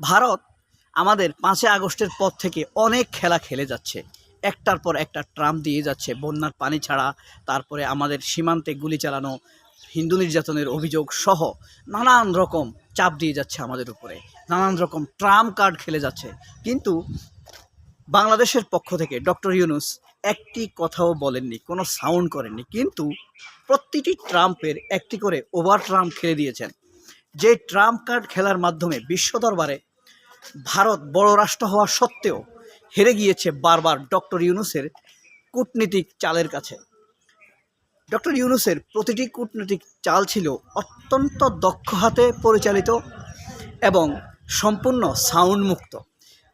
ভারত আমাদের পাঁচই আগস্টের পর থেকে অনেক খেলা খেলে যাচ্ছে। একটার পর একটা ট্রাম্প দিয়ে যাচ্ছে, বন্যার পানি ছাড়া। তারপরে আমাদের সীমান্তে গুলি চালানো, হিন্দু নির্যাতনের অভিযোগ সহ নানান রকম চাপ দিয়ে যাচ্ছে আমাদের উপরে। নানান রকম ট্রাম্প কার্ড খেলে যাচ্ছে। কিন্তু বাংলাদেশের পক্ষ থেকে ডক্টর ইউনুস একটি কথাও বলেননি, কোনো সাউন্ড করেননি। কিন্তু প্রতিটি ট্রাম্পের একটি করে ওভার ট্রাম্প খেলে দিয়েছেন। যে ট্রাম্প কার্ড খেলার মাধ্যমে বিশ্ব দরবারে ভারত বড় রাষ্ট্র হওয়া সত্ত্বেও হেরে গিয়েছে বারবার ডক্টর ইউনুসের কূটনীতিক চালের কাছে। ডক্টর ইউনুসের প্রতিটি কূটনৈতিক চাল ছিল অত্যন্ত দক্ষ হাতে পরিচালিত এবং সম্পূর্ণ সাউন্ড মুক্ত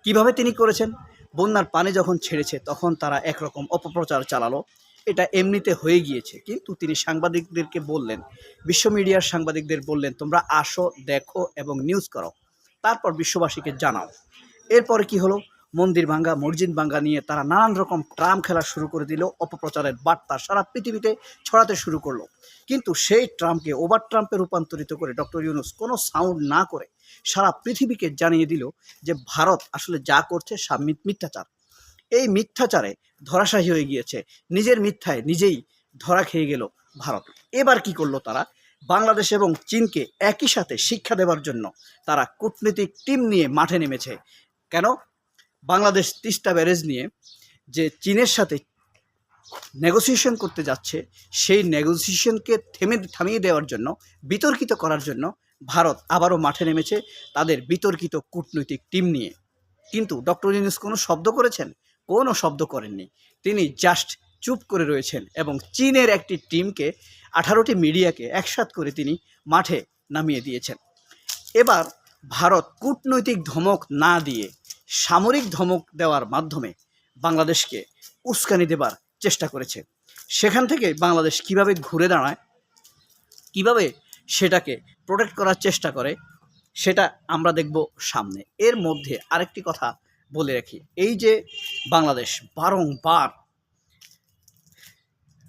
কীভাবে তিনি করেছেন? বন্যার পানি যখন ছেড়েছে, তখন তারা একরকম অপপ্রচার চালালো। এটা এমনিতে হয়ে গিয়েছে, কিন্তু তিনি সাংবাদিকদেরকে বললেন, বিশ্ব মিডিয়ার সাংবাদিকদের বললেন, তোমরা আসো, দেখো এবং নিউজ করো। তারপর বিশ্ববাসীকে জানাও। এরপরে কি হলো? মন্দির ভাঙ্গা, মসজিদ ভাঙ্গা নিয়ে তারা নানান রকম ট্রাম খেলা শুরু করে দিল, অপপ্রচারের বার্তা সারা পৃথিবীতে ছড়াতে শুরু করল। কিন্তু সেই ট্রাম্পকে ওভার ট্রাম্পে রূপান্তরিত করে ডক্টর ইউনুস কোনো সাউন্ড না করে সারা পৃথিবীকে জানিয়ে দিল যে ভারত আসলে যা করছে সব মিথ- মিথ্যাচার। এই মিথ্যাচারে ধরাশায়ী হয়ে গিয়েছে। নিজের মিথ্যায় নিজেই ধরা খেয়ে গেল ভারত। এবার কি করল তারা? বাংলাদেশ এবং চীনকে একই সাথে শিক্ষা দেওয়ার জন্য তারা কূটনীতিক টিম নিয়ে মাঠে নেমেছে। কেন? বাংলাদেশ তিস্তা ব্যারেজ নিয়ে যে চীনের সাথে নেগোসিয়েশন করতে যাচ্ছে, সেই নেগোসিয়েশনকে থেমে, থামিয়ে দেওয়ার জন্য, বিতর্কিত করার জন্য ভারত আবারও মাঠে নেমেছে তাদের বিতর্কিত কূটনৈতিক টিম নিয়ে। কিন্তু ডক্টর ইউনুস কোনো শব্দ করেছেন? কোনো শব্দ করেননি। তিনি জাস্ট চুপ করে রয়েছেন এবং চীনের একটি টিমকে আঠারোটি মিডিয়াকে একসাথ করে তিনি মাঠে নামিয়ে দিয়েছেন। এবার ভারত কূটনৈতিক ধমক না দিয়ে সামরিক ধমক দেওয়ার মাধ্যমে বাংলাদেশকে উস্কানি দেবার চেষ্টা করেছে। সেখান থেকে বাংলাদেশ কীভাবে ঘুরে দাঁড়ায়, কীভাবে সেটাকে প্রোটেক্ট করার চেষ্টা করে, সেটা আমরা দেখব সামনে। এর মধ্যে আরেকটি কথা বলে রাখি। এই যে বাংলাদেশ বারংবার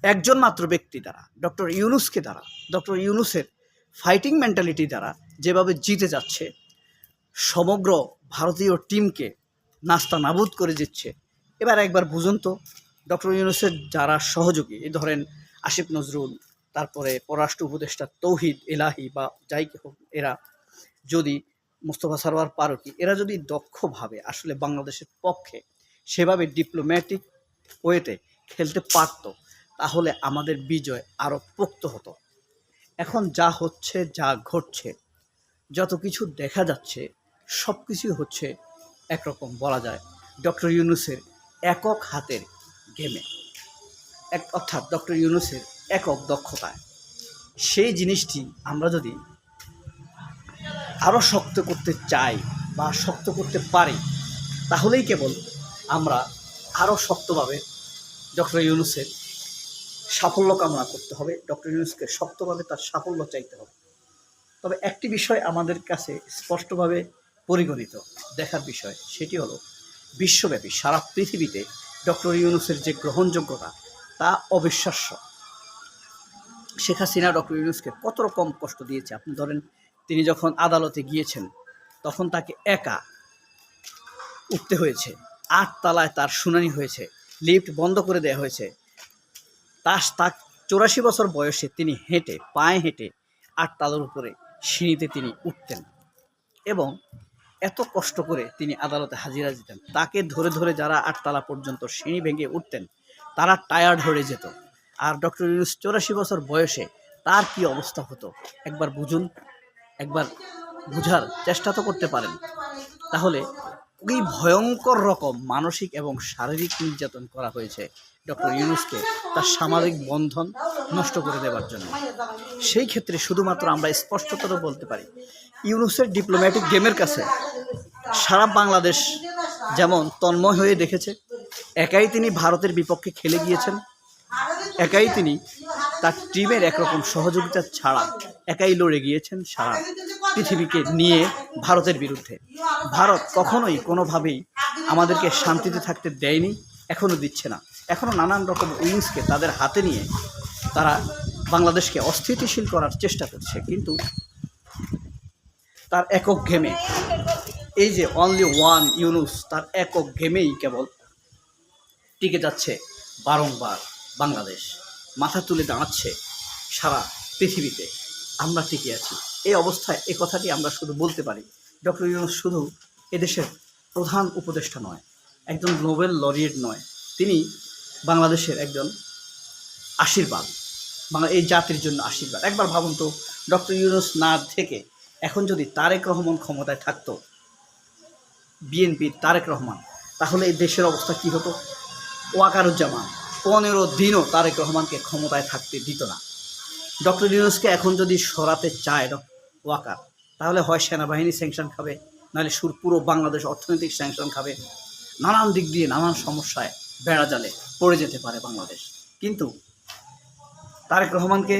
একজন মাত্র ব্যক্তি দ্বারা, ডক্টর ইউনুসকে দ্বারা, ডক্টর ইউনুসের ফাইটিং মেন্টালিটি দ্বারা যেভাবে জিতে যাচ্ছে, সমগ্র ভারতীয় টিমকে নাস্তা নাবুদ করে দিচ্ছে। এবার একবার বুঝুন তো, ডক্টর ইউনুসের যারা সহযোগী ধরেন আসিফ নজরুল, তারপরে পররাষ্ট্র উপদেষ্টা তৌহিদ এলাহি বা যাই হোক, এরা যদি মোস্তফা সারোয়ার পারকি, এরা যদি দক্ষভাবে আসলে বাংলাদেশের পক্ষে সেভাবে ডিপ্লোম্যাটিক ওয়েতে খেলতে পারতো তাহলে আমাদের বিজয় আরও পোক্ত হতো। এখন যা হচ্ছে, যা ঘটছে, যত কিছু দেখা যাচ্ছে সব কিছুই হচ্ছে একরকম বলা যায় ডক্টর ইউনুসের একক হাতের গেমে। এক অর্থাৎ ডক্টর ইউনুসের একক দক্ষতায়। সেই জিনিসটি আমরা যদি আরও শক্ত করতে চাই বা শক্ত করতে পারি, তাহলেই কেবল আমরা আরও শক্তভাবে ডক্টর ইউনুসের সাফল্য কামনা করতে হবে। ডক্টর ইউনুসকে শক্তভাবে তার সাফল্য চাইতে হবে। তবে একটি বিষয় আমাদের কাছে স্পষ্টভাবে পরিগণিত, দেখার বিষয় সেটি হলো, বিশ্বব্যাপী সারা পৃথিবীতে ডক্টর ইউনুসের যে গ্রহণযোগ্যতা, তা অবিশ্বাস্য। শেখ হাসিনা ডক্টর ইউনুসকে কত রকম কষ্ট দিয়েছে। আপনি ধরেন, তিনি যখন আদালতে গিয়েছেন, তখন তাকে একা উঠতে হয়েছে আট তালায় তার শুনানি হয়েছে, লিফট বন্ধ করে দেওয়া হয়েছে। তার তা চৌরাশি বছর বয়সে তিনি হেঁটে, পায়ে হেঁটে আট তালার উপরে সিঁড়িতে তিনি উঠতেন এবং এত কষ্ট করে তিনি আদালতে হাজিরা দিতেন। তাকে ধরে ধরে যারা আটতলা পর্যন্ত সিঁড়ি ভেঙে উঠতেন, তারা টায়ার্ড হয়ে যেত। আর ডক্টর ইউনুস চৌরাশি বছর বয়সে তার কি অবস্থা হতো? একবার বুঝুন, একবার বুঝার চেষ্টা তো করতে পারেন। তাহলে খুবই ভয়ঙ্কর রকম মানসিক এবং শারীরিক নির্যাতন করা হয়েছে। ডক্টর ইউনুসকে তার সামাজিক বন্ধন নষ্ট করে দেওয়ার জন্য। সেই ক্ষেত্রে শুধুমাত্র আমরা স্পষ্টতর বলতে পারি, ইউনুসের ডিপ্লোম্যাটিক গেমের কাছে সারা বাংলাদেশ যেমন তন্ময় হয়ে দেখেছে, একাই তিনি ভারতের বিপক্ষে খেলে গিয়েছেন, একাই তিনি তার টিমের একরকম সহযোগিতা ছাড়া একাই লড়ে গিয়েছেন সারা পৃথিবীকে নিয়ে ভারতের বিরুদ্ধে। ভারত কখনোই কোনোভাবেই আমাদেরকে শান্তিতে থাকতে দেয়নি এখনও দিচ্ছে না। এখনও নানান রকম উইংসকে তাদের হাতে নিয়ে তারা বাংলাদেশকে অস্থিতিশীল করার চেষ্টা করছে। কিন্তু তার একক ঘেমে এই যে অনলি ওয়ান ইউনুস তার একক গেমেই কেবল টিকে যাচ্ছে বারংবার বাংলাদেশ। মাথা তুলে দাঁড়াচ্ছে সারা পৃথিবীতে। আমরা টিকে আছি। এই অবস্থায় এই কথাটি আমরা শুধু বলতে পারি। ডক্টর ইউনুস শুধু এদেশের প্রধান উপদেষ্টা নয়, একজন নোবেল লরিয়েট নয়। তিনি বাংলাদেশের একজন আশীর্বাদ। বাংলা এই জাতির জন্য আশীর্বাদ। একবার ভাবুন তো, ডক্টর ইউনুস না থেকে এখন যদি তারেক রহমান ক্ষমতায় থাকতো, বিএনপির তারেক রহমান, তাহলে এই দেশের অবস্থা কি হতো? ওয়াকারুজ্জামান পনেরো দিনও তারেক রহমানকে ক্ষমতায় থাকতে দিত না। ডক্টর ইউনুসকে এখন যদি সরাতে চায় ওয়াকার, তাহলে হয় সেনাবাহিনী স্যাংশন খাবে, নাহলে সুর পুরো বাংলাদেশ অর্থনৈতিক স্যাংশন খাবে। নানান দিক দিয়ে নানান সমস্যায় বেড়া জালে পড়ে যেতে পারে বাংলাদেশ। কিন্তু তারেক রহমানকে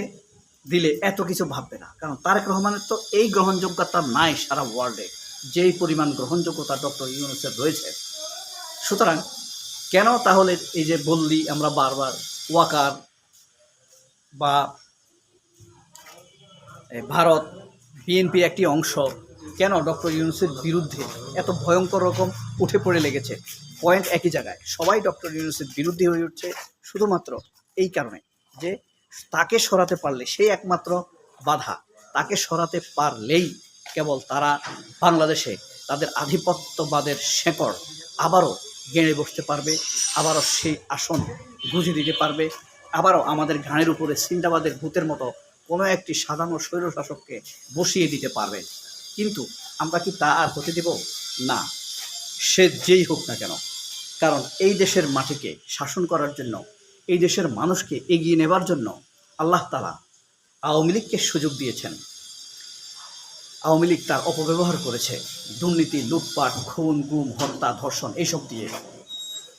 দিলে এত কিছু ভাববে না। কারণ তারেক রহমানের তো এই গ্রহণযোগ্যতা নাই সারা ওয়ার্ল্ডে, যেই পরিমাণ গ্রহণযোগ্যতা ডক্টর ইউনুসের রয়েছে। সুতরাং কেন তাহলে এই যে বললি আমরা বারবার ওয়াকার বা ভারত, বিএনপির একটি অংশ কেন ডক্টর ইউনুসের বিরুদ্ধে এত ভয়ঙ্কর রকম উঠে পড়ে লেগেছে? পয়েন্ট একই জায়গায়। সবাই ডক্টর ইউনুসের বিরুদ্ধে হয়ে উঠছে, শুধুমাত্র এই কারণে যে তাকে সরাতে পারলে সেই একমাত্র বাধা। তাকে সরাতে পারলেই কেবল তারা বাংলাদেশে তাদের আধিপত্যবাদের শেকড় আবারও গেঁড়ে বসতে পারবে, আবারও সেই আসন গুঁজে দিতে পারবে, আবারও আমাদের ঘাড়ের উপরে সিন্দাবাদের ভূতের মতো কোনো একটি সাধারণ স্বৈরশাসককে বসিয়ে দিতে পারবে। কিন্তু আমরা কি তা আর হতে দেব? না। সে যেই হোক না কেন। কারণ এই দেশের মাটিকে শাসন করার জন্য, এই দেশের মানুষকে এগিয়ে নেবার জন্য আল্লাহ তালা আওয়ামী লীগকে সুযোগ দিয়েছেন। আওয়ামী লীগ তার অপব্যবহার করেছে। দুর্নীতি, লুটপাট, খুন, গুম, হত্যা, ধর্ষণ এইসব দিয়ে।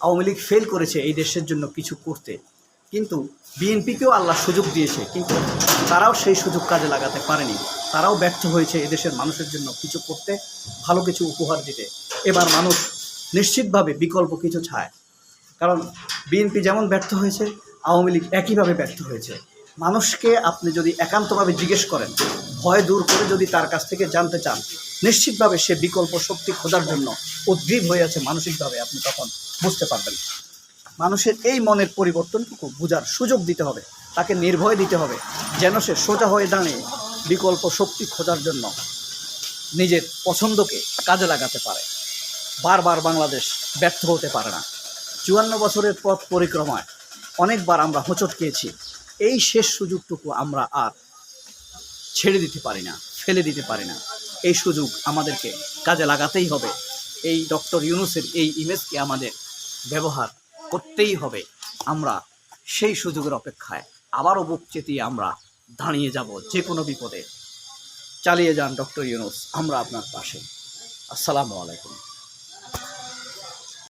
আওয়ামী লীগ ফেল করেছে এই দেশের জন্য কিছু করতে। কিন্তু বিএনপিকেও আল্লাহ সুযোগ দিয়েছে, কিন্তু তারাও সেই সুযোগ কাজে লাগাতে পারেনি। তারাও ব্যর্থ হয়েছে এদেশের মানুষের জন্য কিছু করতে, ভালো কিছু উপহার দিতে। এবার মানুষ নিশ্চিতভাবে বিকল্প কিছু চায়। কারণ বিএনপি যেমন ব্যর্থ হয়েছে, আওয়ামী লীগ একইভাবে ব্যর্থ হয়েছে। মানুষকে আপনি যদি একান্তভাবে জিজ্ঞেস করেন, ভয় দূর করে যদি তার কাছ থেকে জানতে চান, নিশ্চিতভাবে সে বিকল্প শক্তি খোঁজার জন্য উদ্গ্রীব হয়ে আছে মানসিকভাবে, আপনি তখন বুঝতে পারবেন। মানুষের এই মনের পরিবর্তনটুকু বোঝার সুযোগ দিতে হবে, তাকে নির্ভয় দিতে হবে, যেন সে সোজা হয়ে দাঁড়িয়ে বিকল্প শক্তি খোঁজার জন্য নিজের পছন্দকে কাজে লাগাতে পারে। বারবার বাংলাদেশ ব্যর্থ হতে পারে না। চুয়ান্ন বছরের পথ পরিক্রমায় অনেকবার আমরা হোঁচট খেয়েছি। এই শেষ সুযোগটুকু আমরা আর ছেড়ে দিতে পারি না, ফেলে দিতে পারি না। এই সুযোগ আমাদেরকে কাজে লাগাতেই হবে। এই ডক্টর ইউনুসের এই ইমেজকে আমাদের ব্যবহার করতেই হবে। আমরা সেই সুযোগের অপেক্ষায় আবারও বুক চেতিয়ে আমরা দাঁড়িয়ে যাব যে কোনো বিপদে। চালিয়ে যান ডক্টর ইউনুস আমরা আপনার পাশে। আসসালামু আলাইকুম।